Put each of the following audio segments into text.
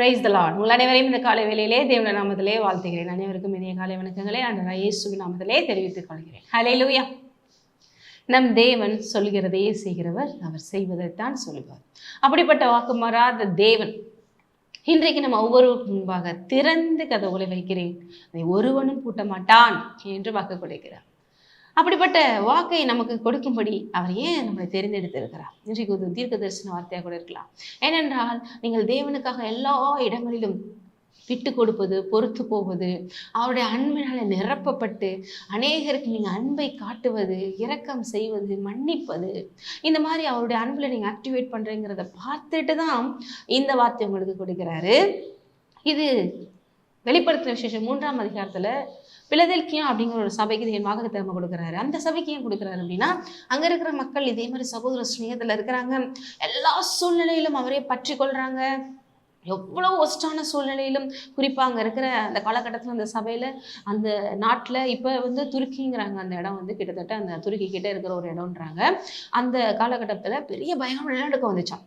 Praise the Lord உங்கள் அனைவரையும் இந்த காலை வேலையிலே தேவன நாமத்திலே வாழ்த்துகிறேன். அனைவருக்கும் இனிய காலை வணக்கங்களே அந்த இயேசு நாமத்திலே தெரிவித்துக் கொள்கிறேன். ஹலே லூயா நம் தேவன் சொல்கிறதையே செய்கிறவர் அவர் செய்வதைத்தான் சொல்லுவார். அப்படிப்பட்ட வாக்கு மாறாத தேவன். இன்றைக்கு நம்ம ஒவ்வொருவருக்கு முன்பாக திறந்து கதவுகளை வைக்கிறேன். அதை ஒருவனும் பூட்ட மாட்டான் என்று வாக்கு கொடுக்கிறார். அப்படிப்பட்ட வாக்கை நமக்கு கொடுக்கும்படி அவர் ஏன் நம்மளை தெரிந்தெடுத்திருக்கிறார்? இன்றைக்கு ஒரு தீர்க்க தரிசன வார்த்தையாக கூட இருக்கலாம். ஏனென்றால் நீங்கள் தேவனுக்காக எல்லா இடங்களிலும் விட்டு கொடுப்பது பொறுத்து போவது அவருடைய அன்பினால் நிரப்பப்பட்டு அநேகருக்கு நீங்கள் அன்பை காட்டுவது இரக்கம் செய்வது மன்னிப்பது இந்த மாதிரி அவருடைய அன்பில் நீங்கள் ஆக்டிவேட் பண்ணுறீங்கிறத பார்த்துட்டு தான் இந்த வார்த்தை உங்களுக்கு கொடுக்குறாரு. இது வெளிப்படுத்தின விசேஷம் மூன்றாம் அதிகாரத்தில் பிளதெல்கியா அப்படிங்கிற ஒரு சபைக்கு என் வாக்கு திறமை கொடுக்குறாரு. அந்த சபைக்கு ஏன் கொடுக்குறாரு அப்படின்னா அங்கே இருக்கிற மக்கள் இதே மாதிரி சகோதர ஸ்நேகத்தில் இருக்கிறாங்க. எல்லா சூழ்நிலையிலும் அவரே பற்றி கொள்கிறாங்க எவ்வளோ ஒஸ்டான சூழ்நிலையிலும் குறிப்பாக அங்கே இருக்கிற அந்த காலகட்டத்தில் அந்த சபையில் அந்த நாட்டில் இப்போ வந்து துருக்கிங்கிறாங்க. அந்த இடம் வந்து கிட்டத்தட்ட அந்த துருக்கி கிட்ட இருக்கிற ஒரு இடம்ன்றாங்க. அந்த காலகட்டத்தில் பெரிய பயம் நிலநடுக்கம் வந்துச்சான்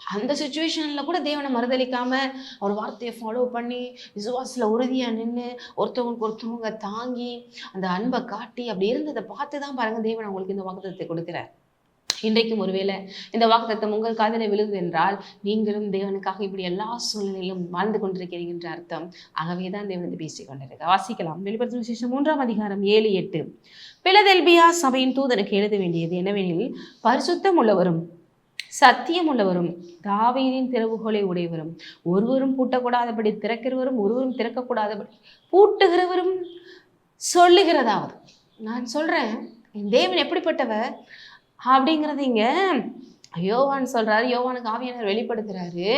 அந்த சுச்சுவேஷனில் கூட தேவனை மறுதளிக்காம அவர் வார்த்தையை ஃபாலோ பண்ணி விசுவாசில் உறுதியாக நின்று ஒருத்தவங்களுக்கு ஒருத்தவங்க தாங்கி அந்த அன்பை காட்டி அப்படி இருந்ததை பார்த்து தான் பாருங்கள் தேவன் அவங்களுக்கு இந்த வாக்குத்தத்தை கொடுக்குறார். இன்றைக்கும் ஒருவேளை இந்த வாக்குத்தத்தம் உங்கள் காதில் விழுது என்றால் நீங்களும் தேவனுக்காக இப்படி எல்லா சூழ்நிலையிலும் வாழ்ந்து கொண்டிருக்கிறீங்க என்ற அர்த்தம். ஆகவே தான் தேவன் வந்து பேசிக் கொண்டிருக்க. வாசிக்கலாம். வெளிப்படுத்தும் விசேஷம் மூன்றாம் அதிகாரம் ஏழு எட்டு. பிலதெல்பியா சபையின் தூதனுக்கு எழுத வேண்டியது என்னவெனில் பரிசுத்தம் உள்ளவரும் சத்தியம் உள்ளவரும் தாவீதின் திறவுகோலை உடையவரும். ஒருவரும் பூட்டக்கூடாதபடி திறக்கிறவரும் ஒருவரும் திறக்கக்கூடாதபடி பூட்டுகிறவரும் சொல்லுகிறதாவது. நான் சொல்கிறேன் என் தேவன் எப்படிப்பட்டவர்? அப்படிங்கிறது இங்க யோவான் சொல்கிறாரு யோவானுக்கு ஆவியானவர் வெளிப்படுத்துகிறாரு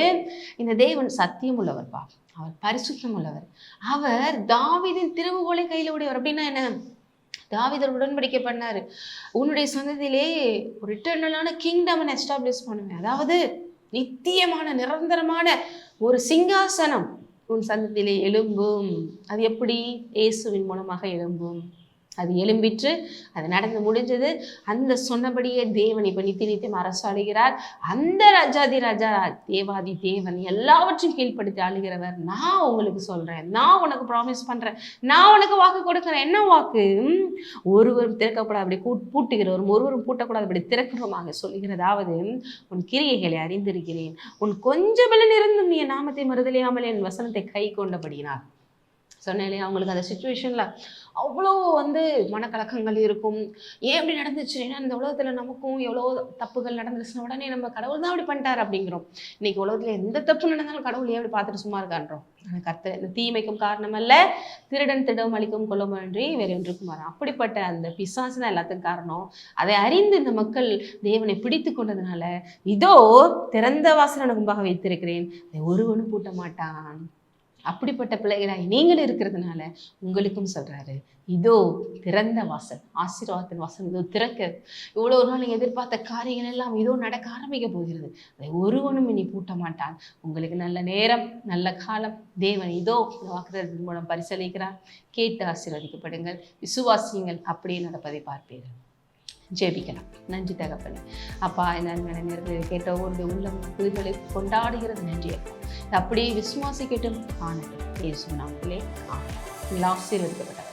இந்த தேவன் சத்தியம் உள்ளவர்ப்பா அவர் பரிசுத்தம் உள்ளவர். அவர் தாவீதின் திருவுகோலை கையில் உடையவர் அப்படின்னா என்ன? தாவிதர் உடன்படிக்கை பண்ணார். உன்னுடைய சந்ததியிலே ஒரு இட்டர்னலான கிங்டம் எஸ்டாப்ளிஷ் பண்ணுவேன். அதாவது நித்தியமான நிரந்தரமான ஒரு சிங்காசனம் உன் சந்ததியிலே எழும்பும். அது எப்படி? இயேசுவின் மூலமாக எழும்பும். அது எலும்பிற்று அது நடந்து முடிஞ்சது. அந்த சொன்னபடியே தேவன் இப்போ நித்தி நித்தியம் அரசாளுகிறார் அந்த ராஜாதி ராஜா தேவாதி தேவன் எல்லாவற்றையும் கீழ்ப்படுத்தி ஆளுகிறவர் நான் உங்களுக்கு சொல்றேன். நான் உனக்கு ப்ராமிஸ் பண்றேன். நான் உனக்கு வாக்கு கொடுக்குறேன். என்ன வாக்கு? ஒருவரும் திறக்கப்படாது அப்படி கூ பூட்டுகிறவரும் ஒருவரும் பூட்டக்கூடாது. அப்படி திறக்கிறோமாக சொல்லுகிறதாவது உன் கிரியைகளை அறிந்திருக்கிறேன். உன் கொஞ்சம் இருந்தும் நீ நாமத்தை மறுதலையாமல் என் வசனத்தை கை கொண்டபடினார் சொன்னேன் இல்லையா? அவங்களுக்கு அந்த சுச்சுவேஷனில் அவ்வளோ வந்து மனக்கலக்கங்கள் இருக்கும். ஏன் இப்படி நடந்துச்சு? ஏன்னா இந்த உலகத்தில் நமக்கும் எவ்வளோ தப்புகள் நடந்துச்சுன்னா உடனே நம்ம கடவுள் தான் அப்படி பண்ணிட்டார் அப்படிங்கிறோம். இன்னைக்கு உலகத்தில் எந்த தப்பு நடந்தாலும் கடவுள் ஏன் அப்படி பார்த்துட்டு சும்மா இருக்கான்றோம்? ஆனால் கர்த்தர் இந்த தீமைக்கும் காரணம் அல்ல திருடன் திடம் அளிக்கும் கொள்ளுமன்றி வேறு ஒன்றுக்கும் வரும் அப்படிப்பட்ட அந்த பிசாசு தான் எல்லாத்துக்கும் காரணம். அதை அறிந்து இந்த மக்கள் தேவனை பிடித்து கொண்டதுனால இதோ திறந்த வாசல் முன்பாக வைத்திருக்கிறேன். அதை ஒருவனும் பூட்ட மாட்டான். அப்படிப்பட்ட பிள்ளைகளாய் நீங்கள் இருக்கிறதுனால உங்களுக்கும் சொல்றாரு இதோ திறந்த வாசல் ஆசீர்வாதத்தின் வாசல் இதோ திறக்க. இவ்வளோ ஒரு நாள் நீங்கள் எதிர்பார்த்த காரியங்கள் எல்லாம் இதோ நடக்க ஆரம்பிக்க போகிறது. அதை ஒருவனும் இனி பூட்ட மாட்டான். உங்களுக்கு நல்ல நேரம் நல்ல காலம். தேவன் இதோ வாக்குதத்தின் மூலம் பரிசளிக்கிறார். கேட்டு ஆசீர்வதிக்கப்படுங்கள். விசுவாசியங்கள். அப்படியே நடப்பதை பார்ப்பீர்கள். ஜெபிக்கலாம் நன்றி தகப்பனே. அப்பா இந்த நேரத்தில் கேட்ட ஒரு உள்ளம் புதுகளை கொண்டாடுகிறது. நன்றி அப்படியே விசுவாசிக்கட்டும். ஆனட்டும் ஏசு நாமத்திலே. ஆமென். ஆசீர்வதிக்கப்பட்ட